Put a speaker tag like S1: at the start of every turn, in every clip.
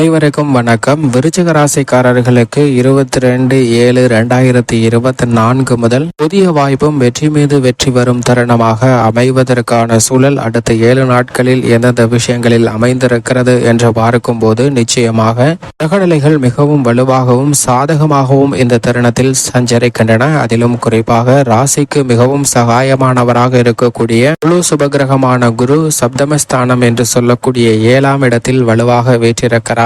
S1: அனைவருக்கும் வணக்கம். விருச்சிக ராசிக்காரர்களுக்கு இருபத்தி ரெண்டு ஏழு ரெண்டாயிரத்தி இருபத்தி நான்கு முதல் புதிய வாய்ப்பும் வெற்றி மீது வெற்றி வரும் தருணமாக அமைவதற்கான சூழல் அடுத்த ஏழு நாட்களில் எந்தெந்த விஷயங்களில் அமைந்திருக்கிறது என்று பார்க்கும்போது நிச்சயமாக கிரகநிலைகள் மிகவும் வலுவாகவும் சாதகமாகவும் இந்த தருணத்தில் சஞ்சரிக்கின்றன. அதிலும் குறிப்பாக ராசிக்கு மிகவும் சகாயமானவராக இருக்கக்கூடிய குழு சுபகிரகமான குரு சப்தமஸ்தானம் என்று சொல்லக்கூடிய ஏழாம் இடத்தில் வலுவாக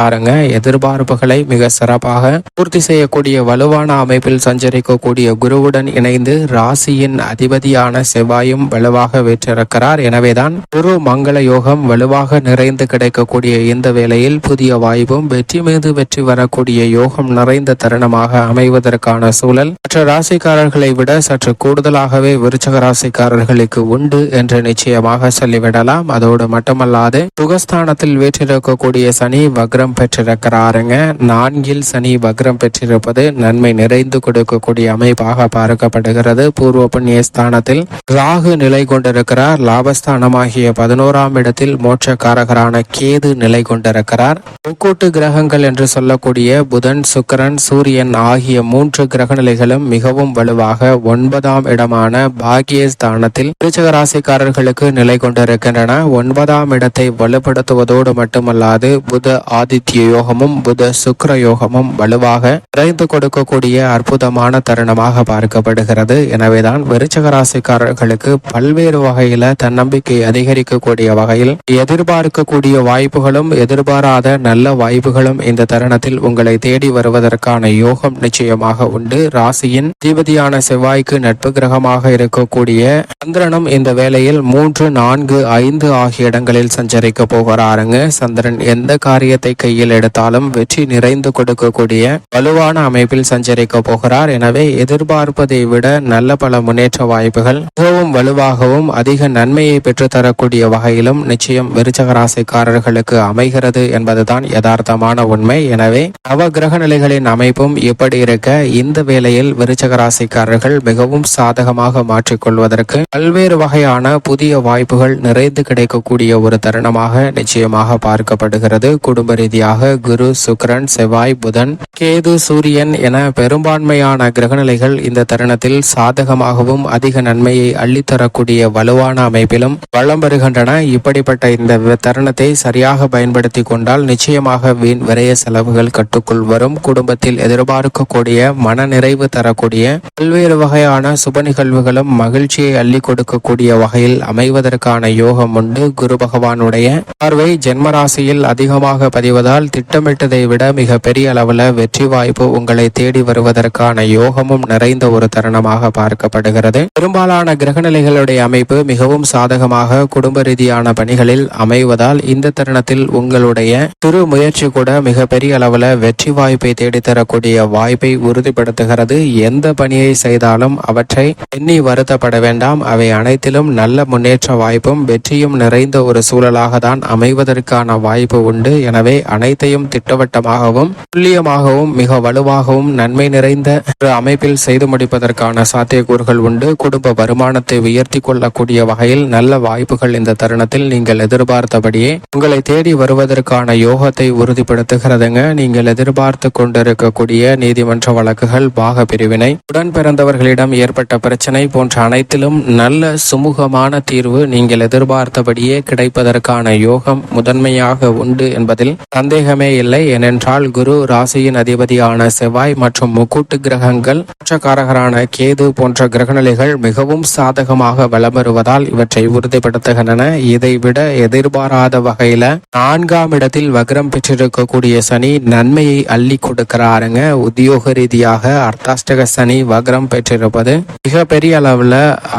S1: வீற்றிருக்கிறாருங்க எதிர்பார்ப்புகளை மிக சிறப்பாக பூர்த்தி செய்யக்கூடிய வலுவான அமைப்பில் சஞ்சரிக்கக்கூடிய குருவுடன் இணைந்து ராசியின் அதிபதியான செவ்வாயும் வலுவாக வெற்றிருக்கிறார். எனவேதான் குரு மங்கள யோகம் வலுவாக நிறைந்து கிடைக்கக்கூடிய இந்த வேளையில் புதிய வாய்ப்பும் வெற்றி மீது வெற்றி வரக்கூடிய யோகம் நிறைந்த தருணமாக அமைவதற்கான சூழல் மற்ற ராசிக்காரர்களை விட சற்று கூடுதலாகவே விருச்சக ராசிக்காரர்களுக்கு உண்டு என்று நிச்சயமாக சொல்லிவிடலாம். அதோடு மட்டுமல்லாது சுகஸ்தானத்தில் வீற்றிருக்கக்கூடிய சனி வக்ரம் பெற்றிருக்கிறாருங்க. நான்கில் சனி வக்ரம் பெற்றிருப்பது நன்மை நிறைந்து கொடுக்கக்கூடிய அமைப்பாக பார்க்கப்படுகிறது. பூர்வ புண்ணிய ஸ்தானத்தில் ராகு நிலை கொண்டிருக்கிறார். லாபஸ்தானமாகிய பதினோராம் இடத்தில் மோட்சக்காரகரான கேது நிலை கொண்டிருக்கிறார். முக்கூட்டு கிரகங்கள் என்று சொல்லக்கூடிய புதன் சுக்கரன் சூரியன் ஆகிய மூன்று கிரக நிலைகளும் மிகவும் வலுவாக ஒன்பதாம் இடமான பாகிய ஸ்தானத்தில் விருச்சக ராசிக்காரர்களுக்கு நிலை கொண்டிருக்கின்றன. ஒன்பதாம் இடத்தை வலுப்படுத்துவதோடு மட்டுமல்லாது புத ஆதி ஆதித்ய யோகமும் புத சுக்கர யோகமும் வலுவாக நிறைந்து கொடுக்கக்கூடிய அற்புதமான தருணமாக பார்க்கப்படுகிறது. எனவேதான் விருச்சக ராசிக்காரர்களுக்கு பல்வேறு வகையில தன்னம்பிக்கை அதிகரிக்கக்கூடிய வகையில் எதிர்பார்க்கக்கூடிய வாய்ப்புகளும் எதிர்பாராத நல்ல வாய்ப்புகளும் இந்த தருணத்தில் உங்களை தேடி வருவதற்கான யோகம் நிச்சயமாக உண்டு. ராசியின் தீபதியான செவ்வாய்க்கு நட்பு கிரகமாக இருக்கக்கூடிய சந்திரனும் இந்த வேளையில் மூன்று நான்கு ஐந்து ஆகிய இடங்களில் சஞ்சரிக்க போகிறாருங்க. சந்திரன் எந்த காரியத்தை கையில் எடுத்தாலும் வெற்றி நிறைந்து கொடுக்கக்கூடிய வலுவான அமைப்பில் சஞ்சரிக்க போகிறார். எனவே எதிர்பார்ப்பதை விட நல்ல பல முன்னேற்ற வாய்ப்புகள் மிகவும் வலுவாகவும் அதிக நன்மையை பெற்றுத்தரக்கூடிய வகையிலும் நிச்சயம் விருச்சக ராசிக்காரர்களுக்கு அமைகிறது என்பதுதான் யதார்த்தமான உண்மை. எனவே நவ கிரக நிலைகளின் அமைப்பும் எப்படி இருக்க இந்த வேளையில் விருச்சக ராசிக்காரர்கள் மிகவும் சாதகமாக மாற்றிக்கொள்வதற்கு பல்வேறு வகையான புதிய வாய்ப்புகள் நிறைந்து கிடைக்கக்கூடிய ஒரு தருணமாக நிச்சயமாக பார்க்கப்படுகிறது. குடும்ப ரீதியாக குரு சுக்கிரன் செவ்வாய் புதன் கேது சூரியன் என பெரும்பான்மையான கிரகநிலைகள் இந்த தருணத்தில் சாதகமாகவும் அதிக நன்மையை அள்ளித்தரக்கூடிய வலுவான அமைப்பிலும் வளம் வருகின்றன. இப்படிப்பட்ட இந்த தருணத்தை சரியாக பயன்படுத்தி கொண்டால் நிச்சயமாக வீண் விரைய செலவுகள் கட்டுக்குள் வரும். குடும்பத்தில் எதிர்பார்க்கக்கூடிய மன நிறைவு தரக்கூடிய பல்வேறு வகையான சுப நிகழ்வுகளும் மகிழ்ச்சியை அள்ளி கொடுக்கக்கூடிய வகையில் அமைவதற்கான யோகம் உண்டு. குரு பகவானுடைய பார்வை ஜென்மராசியில் அதிகமாக பதிவது பதிவதால் திட்டமிட்டதை விட மிக பெரிய அளவில் வெற்றி வாய்ப்பு உங்களை தேடி வருவதற்கான யோகமும் நிறைந்த ஒரு தருணமாக பார்க்கப்படுகிறது. பெரும்பாலான கிரகநிலைகளுடைய அமைப்பு மிகவும் சாதகமாக குடும்ப ரீதியான பணிகளில் அமைவதால் இந்த தருணத்தில் உங்களுடைய சிறு முயற்சி கூட மிகப்பெரிய அளவில் வெற்றி வாய்ப்பை தேடித்தரக்கூடிய வாய்ப்பை உறுதிப்படுத்துகிறது. எந்த பணியை செய்தாலும் அவற்றை எண்ணி வருத்தப்பட வேண்டாம். அவை அனைத்திலும் நல்ல முன்னேற்ற வாய்ப்பும் வெற்றியும் நிறைந்த ஒரு சூழலாக தான் அமைவதற்கான வாய்ப்பு உண்டு. எனவே அனைத்தையும் திட்டவட்டமாகவும் துல்லியமாகவும் மிக வலுவாகவும் நன்மை நிறைந்த ஒரு அமைப்பில் செய்து முடிப்பதற்கான சாத்தியக்கூறுகள் உண்டு. குடும்ப வருமானத்தை உயர்த்தி கொள்ளக்கூடிய வகையில் நல்ல வாய்ப்புகள் இந்த தருணத்தில் நீங்கள் எதிர்பார்த்தபடியே உங்களை தேடி வருவதற்கான யோகத்தை உறுதிப்படுத்துகிறதுங்க. நீங்கள் எதிர்பார்த்து கொண்டிருக்கக்கூடிய நீதிமன்ற வழக்குகள் பாக பிரிவினை உடன் பிறந்தவர்களிடம் ஏற்பட்ட பிரச்சனை போன்ற அனைத்திலும் நல்ல சுமூகமான தீர்வு நீங்கள் எதிர்பார்த்தபடியே கிடைப்பதற்கான யோகம் முதன்மையாக உண்டு என்பதில் சந்தேகமே இல்லை. ஏனென்றால் குரு ராசியின் அதிபதியான செவ்வாய் மற்றும் முக்கூட்டு கிரகங்கள் மற்றக்காரகரான கேது போன்ற கிரகநிலைகள் மிகவும் சாதகமாக வலம் வருவதால் இவற்றை உறுதிப்படுத்துகின்றன. இதைவிட எதிர்பாராத வகையில நான்காம் இடத்தில் வக்ரம் பெற்றிருக்கக்கூடிய சனி நன்மையை அள்ளி கொடுக்கிறாருங்க. உத்தியோக ரீதியாக அர்த்தாஷ்டக சனி வக்ரம் பெற்றிருப்பது மிக பெரிய அளவுல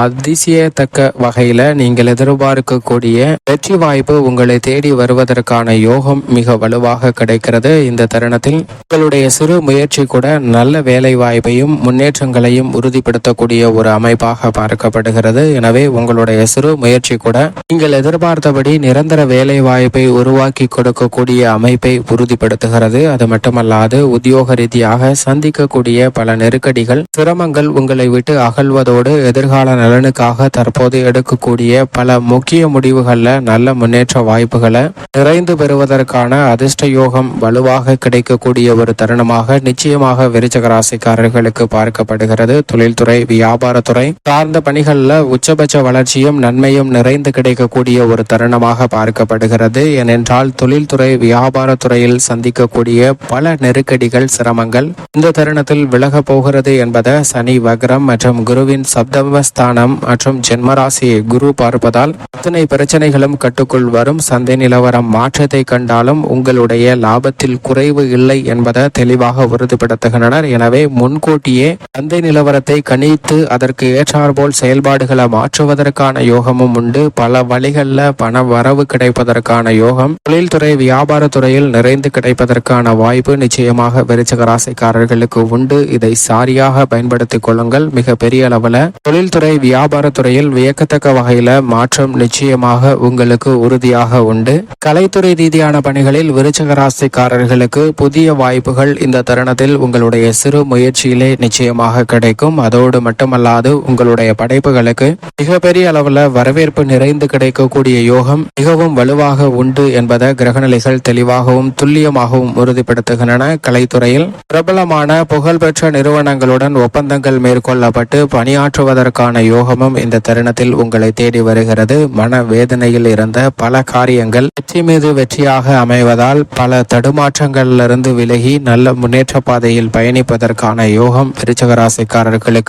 S1: அதிசயத்தக்க வகையில நீங்கள் எதிர்பார்க்கக்கூடிய வெற்றி வாய்ப்பு உங்களை தேடி வருவதற்கான யோகம் மிக வலுவாக கிடைக்கிறது இந்த தருணத்தில். உங்களுடைய சிறு முயற்சி கூட நல்ல வேலை வாய்ப்பையும் முன்னேற்றங்களையும் உறுதிப்படுத்தக்கூடிய ஒரு அமைப்பாக பார்க்கப்படுகிறது. எனவே உங்களுடைய சிறு முயற்சி கூட நீங்கள் எதிர்பார்த்தபடி நிரந்தர வேலை வாய்ப்பை உருவாக்கி கொடுக்கக்கூடிய அமைப்பை உறுதிப்படுத்துகிறது. அது மட்டுமல்லாது உத்தியோக ரீதியாக சந்திக்கக்கூடிய பல நெருக்கடிகள் சிரமங்கள் உங்களை விட்டு அகழ்வதோடு எதிர்கால நலனுக்காக தற்போது எடுக்கக்கூடிய பல முக்கிய முடிவுகளில் நல்ல முன்னேற்ற வாய்ப்புகளை நிறைந்து பெறுவதற்கான அது அதிர்ஷ்ட யோகம் வலுவாக கிடைக்கக்கூடிய ஒரு தருணமாக நிச்சயமாக விருச்சக ராசிக்காரர்களுக்கு பார்க்கப்படுகிறது. தொழில்துறை வியாபாரத்துறை சார்ந்த பணிகளில் உச்சபட்ச வளர்ச்சியும் நன்மையும் நிறைந்து கிடைக்கக்கூடிய ஒரு தருணமாக பார்க்கப்படுகிறது. ஏனென்றால் தொழில்துறை வியாபாரத்துறையில் சந்திக்கக்கூடிய பல நெருக்கடிகள் சிரமங்கள் இந்த தருணத்தில் விலக போகிறது என்பதை சனி வக்ரம் மற்றும் குருவின் சப்தமஸ்தானம் மற்றும் ஜென்மராசியை குரு பார்ப்பதால் அத்தனை பிரச்சனைகளும் கட்டுக்குள் வரும். சந்தை நிலவரம் மாற்றத்தை கண்டாலும் உங்கள் உங்களுடைய லாபத்தில் குறைவு இல்லை என்பதை தெளிவாக உறுதிப்படுத்துகின்றனர். எனவே முன்கூட்டியே சந்தை நிலவரத்தை கணித்து அதற்கு ஏற்றாற்போல் செயல்பாடுகளை மாற்றுவதற்கான யோகமும் உண்டு. பல வழிகளில் பண வரவு கிடைப்பதற்கான யோகம் தொழில்துறை வியாபாரத்துறையில் நிறைந்து கிடைப்பதற்கான வாய்ப்பு நிச்சயமாக விருச்சக ராசிக்காரர்களுக்கு உண்டு. இதை சரியாக பயன்படுத்திக் கொள்ளுங்கள். மிக பெரிய அளவில் தொழில்துறை வியாபாரத்துறையில் வியக்கத்தக்க வகையில மாற்றம் நிச்சயமாக உங்களுக்கு உறுதியாக உண்டு. கலைத்துறை ரீதியான பணிகளில் விருச்சக ராசிக்காரர்களுக்கு புதிய வாய்ப்புகள் இந்த தருணத்தில் உங்களுடைய சிறு முயற்சியிலே நிச்சயமாக கிடைக்கும். அதோடு மட்டுமல்லாது உங்களுடைய படைப்புகளுக்கு மிகப்பெரிய அளவில் வரவேற்பு நிறைந்து கிடைக்கக்கூடிய யோகம் மிகவும் வலுவாக உண்டு என்பதை கிரகநிலைகள் தெளிவாகவும் துல்லியமாகவும் உறுதிப்படுத்துகின்றன. கலைத்துறையில் பிரபலமான புகழ்பெற்ற நிறுவனங்களுடன் ஒப்பந்தங்கள் மேற்கொள்ளப்பட்டு பணியாற்றுவதற்கான யோகமும் இந்த தருணத்தில் உங்களை தேடி வருகிறது. மன வேதனையில் இருந்த பல காரியங்கள் வெற்றி மீது வெற்றியாக அமைவதால் பல தடுமாற்றங்களிலிருந்து விலகி நல்ல முன்னேற்ற பாதையில் பயணிப்பதற்கான யோகம் விருச்சக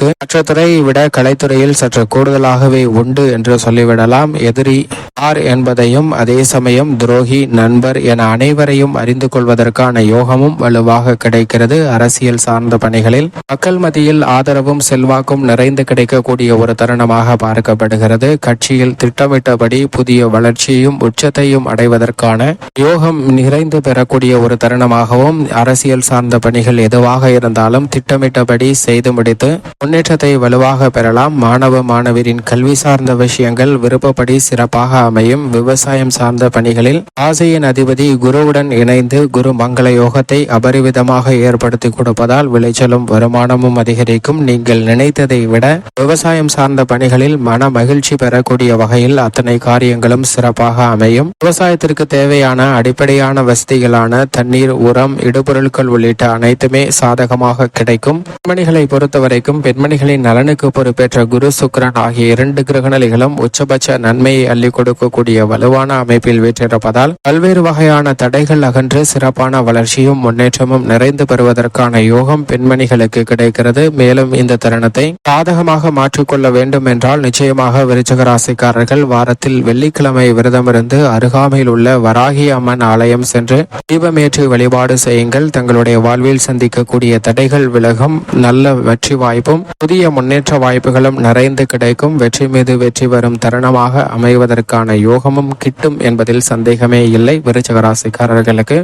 S1: மற்ற துறையை விட கலைத்துறையில் சற்று கூடுதலாகவே உண்டு என்று சொல்லிவிடலாம். எதிரி ஆர் என்பதையும் அதே சமயம் துரோகி நண்பர் என அனைவரையும் அறிந்து கொள்வதற்கான யோகமும் வலுவாக கிடைக்கிறது அரசியல் சார்ந்த பணிகளில். மக்கள் மத்தியில் ஆதரவும் செல்வாக்கும் நிறைந்து கிடைக்கக்கூடிய ஒரு தருணமாக பார்க்கப்படுகிறது. கட்சியில் திட்டமிட்டபடி புதிய வளர்ச்சியையும் உச்சத்தையும் அடைவதற்கான யோகம் இறைந்து பெறக்கூடிய ஒரு தருணமாகவும் அரசியல் சார்ந்த பணிகள் எதுவாக இருந்தாலும் திட்டமிட்டபடி செய்து முடித்து முன்னேற்றத்தை வலுவாக பெறலாம். மாணவ மாணவரின் கல்வி சார்ந்த விஷயங்கள் விருப்பப்படி சிறப்பாக அமையும். விவசாயம் சார்ந்த பணிகளில் ஆசையின் அதிபதி குருவுடன் இணைந்து குரு மங்கள யோகத்தை அபரிவிதமாக ஏற்படுத்தி கொடுப்பதால் விளைச்சலும் வருமானமும் அதிகரிக்கும். நீங்கள் நினைத்ததை விட விவசாயம் சார்ந்த பணிகளில் மன மகிழ்ச்சி பெறக்கூடிய வகையில் அத்தனை காரியங்களும் சிறப்பாக அமையும். விவசாயத்திற்கு தேவையான அடிப்படையான வசதிகளான தண்ணீர் உரம் இடுபொருட்கள் உள்ளிட்ட அனைத்துமே சாதகமாக கிடைக்கும். பெண்மணிகளை பொறுத்தவரைக்கும் பெண்மணிகளின் நலனுக்கு பொறுப்பேற்ற குரு சுக்கிரன் ஆகிய இரண்டு கிரகநிலைகளும் உச்சபட்ச நன்மையை அள்ளி கொடுக்கக்கூடிய வலுவான அமைப்பில் வீற்றிருப்பதால் பல்வேறு வகையான தடைகள் அகன்று சிறப்பான வளர்ச்சியும் முன்னேற்றமும் நிறைந்து பெறுவதற்கான யோகம் பெண்மணிகளுக்கு கிடைக்கிறது. மேலும் இந்த தருணத்தை சாதகமாக மாற்றிக்கொள்ள வேண்டும் என்றால் நிச்சயமாக விருச்சக ராசிக்காரர்கள் வாரத்தில் வெள்ளிக்கிழமை விரதமிருந்து அருகாமையில் உள்ள வராகி அம்மன் ஆலயம் சென்று தீபமேற்றி வழிபாடு செய்யுங்கள். தங்களுடைய வாழ்வில் சந்திக்கக்கூடிய தடைகள் விலகும் நல்ல வெற்றி வாய்ப்பும் புதிய முன்னேற்ற வாய்ப்புகளும் நிறைந்து கிடைக்கும். வெற்றி மீது வெற்றி வரும் தருணமாக அமைவதற்கான யோகமும் கிட்டும் என்பதில் சந்தேகமே இல்லை. விருச்சக ராசிக்காரர்களுக்கு